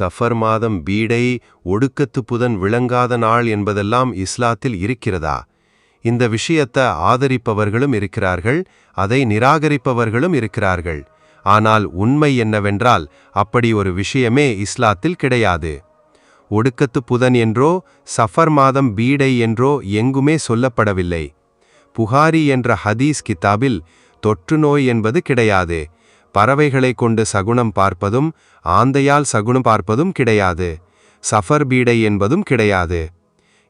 Suffer மாதம் பீடை ஒடுக்கத்து புதன் விளங்காத நாள் என்பதெல்லாம் இஸ்லாத்தில் இருக்கிறதா? இந்த விஷயத்தை ஆதரிப்பவர்களும் இருக்கிறார்கள் அதை நிராகரிப்பவர்களும் இருக்கிறார்கள். ஆனால் உண்மை என்னவென்றால் அப்படி ஒரு விஷயமே இஸ்லாத்தில் கிடையாது. ஒடுக்கத்து புதன் என்றோ சஃபர் மாதம் பீடை என்றோ எங்குமே சொல்லப்படவில்லை. புகாரி என்ற ஹதீஸ் கித்தாபில் தொற்று நோய் என்பது கிடையாது. பறவைகளை கொண்டு சகுனம் பார்ப்பதும் ஆந்தையால் சகுனம் பார்ப்பதும் கிடையாது. சஃபர் பீடை என்பதும் கிடையாது.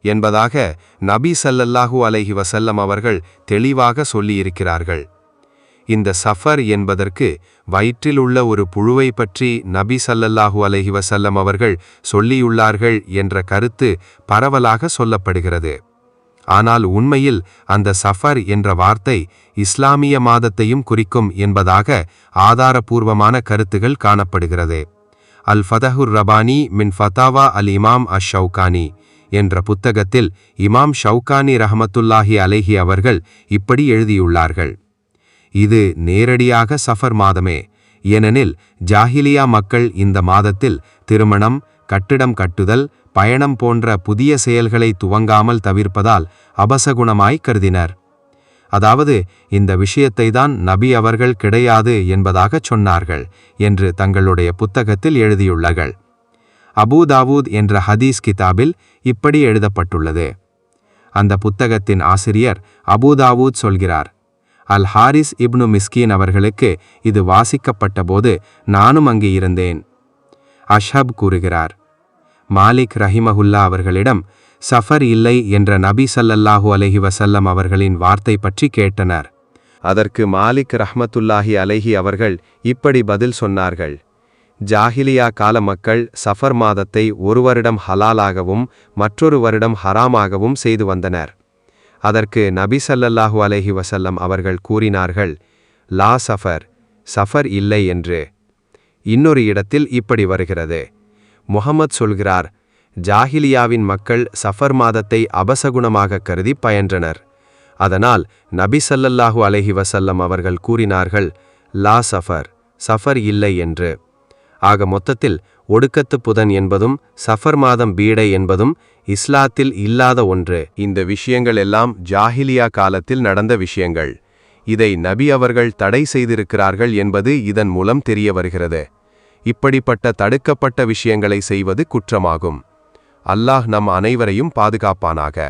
என்பதாக நபி சல்லல்லாஹு அலைஹி வசல்லம் அவர்கள் தெளிவாக சொல்லியிருக்கிறார்கள். இந்த சஃபர் என்பதற்கு வயிற்றில் உள்ள ஒரு புழுவை பற்றி நபி சல்லல்லாஹு அலஹி வசல்லம் அவர்கள் சொல்லியுள்ளார்கள் என்ற கருத்து பரவலாக சொல்லப்படுகிறது. ஆனால் உண்மையில் அந்த சஃபர் என்ற வார்த்தை இஸ்லாமிய மாதத்தையும் குறிக்கும் என்பதாக ஆதாரபூர்வமான கருத்துகள் காணப்படுகிறது. அல் ஃபதஹுர் ரபானி மின் ஃபதாவா அல் இமாம் அஷ் ஷவுகானி என்ற புத்தகத்தில் இமாம் ஷவுகானி ரஹமத்துல்லாஹி அலேஹி அவர்கள் இப்படி எழுதியுள்ளார்கள். இது நேரடியாக சஃபர் மாதமே. ஏனெனில் ஜாஹிலியா மக்கள் இந்த மாதத்தில் திருமணம் கட்டிடம் கட்டுதல் பயணம் போன்ற புதிய செயல்களை துவங்காமல் தவிர்ப்பதால் அபசகுணமாய் கருதினர். அதாவது இந்த விஷயத்தை தான் நபி அவர்கள் கிடையாது என்பதாகச் சொன்னார்கள் என்று தங்களுடைய புத்தகத்தில் எழுதியுள்ளார்கள் அபூதாவூத் என்ற ஹதீஸ் கிதாபில் இப்படி எழுதப்பட்டுள்ளது. அந்த புத்தகத்தின் ஆசிரியர் அபூதாவூத் சொல்கிறார் அல் ஹாரிஸ் இப்னு மிஸ்கீன் அவர்களுக்கு இது வாசிக்கப்பட்டபோது நானும் அங்கே இருந்தேன். அஷ்ஹப் கூறுகிறார் மாலிக் ரஹிமஹுல்லா அவர்களிடம் சஃபர் இல்லை என்ற நபி சல்லல்லாஹு அலஹி வசல்லம் அவர்களின் வார்த்தை பற்றி கேட்டனர். அதற்கு மாலிக் ரஹ்மத்துல்லாஹி அலஹி அவர்கள் இப்படி பதில் சொன்னார்கள். ஜாஹிலியா கால மக்கள் சஃபர் மாதத்தை ஒரு வருடம் ஹலாலாகவும் மற்றொரு வருடம் ஹராமாகவும் செய்து வந்தனர். அதற்கு நபி சல்லல்லாஹு அலஹி வசல்லம் அவர்கள் கூறினார்கள் லா சஃபர் சஃபர் இல்லை என்று. இன்னொரு இடத்தில் இப்படி வருகிறது. முகமது சொல்கிறார் ஜாஹிலியாவின் மக்கள் சஃபர் மாதத்தை அபசகுணமாக கருதி பயின்றனர். அதனால் நபி சல்லல்லாஹு அலஹி வசல்லம் அவர்கள் கூறினார்கள் லா சஃபர் சஃபர் இல்லை என்று. ஆக மொத்தத்தில் ஒடுக்கத்து புதன் என்பதும் சஃபர் மாதம் பீடை என்பதும் இஸ்லாத்தில் இல்லாத ஒன்று. இந்த விஷயங்கள் எல்லாம் ஜாஹிலியா காலத்தில் நடந்த விஷயங்கள். இதை நபி அவர்கள் தடை செய்திருக்கிறார்கள் என்பது இதன் மூலம் தெரிய வருகிறது. இப்படிப்பட்ட தடுக்கப்பட்ட விஷயங்களை செய்வது குற்றமாகும். அல்லாஹ் நம் அனைவரையும் பாதுகாப்பானாக.